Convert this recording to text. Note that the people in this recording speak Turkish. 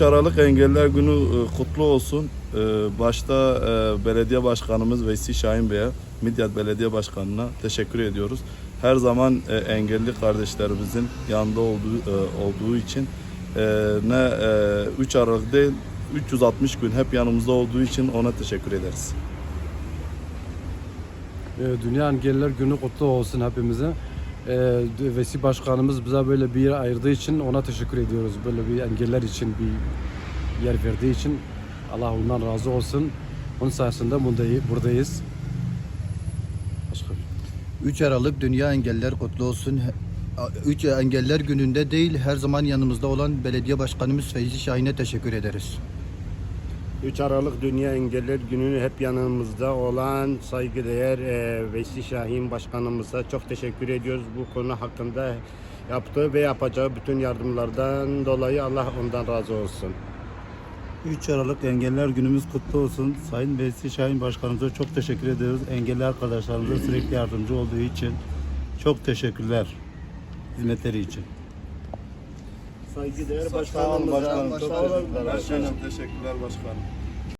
3 Aralık Engeller Günü e, kutlu olsun. E, Başta e, belediye başkanımız Veysi Şahin Bey'e, Midyat Belediye Başkanı'na teşekkür ediyoruz. Her zaman engelli kardeşlerimizin yanında olduğu olduğu için ne 3 Aralık değil 360 gün hep yanımızda olduğu için ona teşekkür ederiz. Dünya Engelliler Günü kutlu olsun hepimize. Ee, Vesi Başkanımız bize böyle bir yer ayırdığı için ona teşekkür ediyoruz. Böyle bir engeller için bir yer verdiği için Allah ondan razı olsun. Onun sayesinde buradayız. buradayız. Başka bir- 3 Aralık Dünya Engeller kutlu olsun. 3 Engeller Günü'nde değil her zaman yanımızda olan belediye başkanımız Feyzi Şahin'e teşekkür ederiz. 3 Aralık Dünya Engeller Günü'nü hep yanımızda olan saygıdeğer e, Veysi Şahin Başkanımıza çok teşekkür ediyoruz. Bu konu hakkında yaptığı ve yapacağı bütün yardımlardan dolayı Allah ondan razı olsun. 3 Aralık Engeller Günümüz kutlu olsun. Sayın Veysi Şahin Başkanımıza çok teşekkür ediyoruz. Engelli arkadaşlarımıza sürekli yardımcı olduğu için çok teşekkürler hizmetleri için. Saygıdeğer Sağ olun başkanım. Çok teşekkürler başkanım.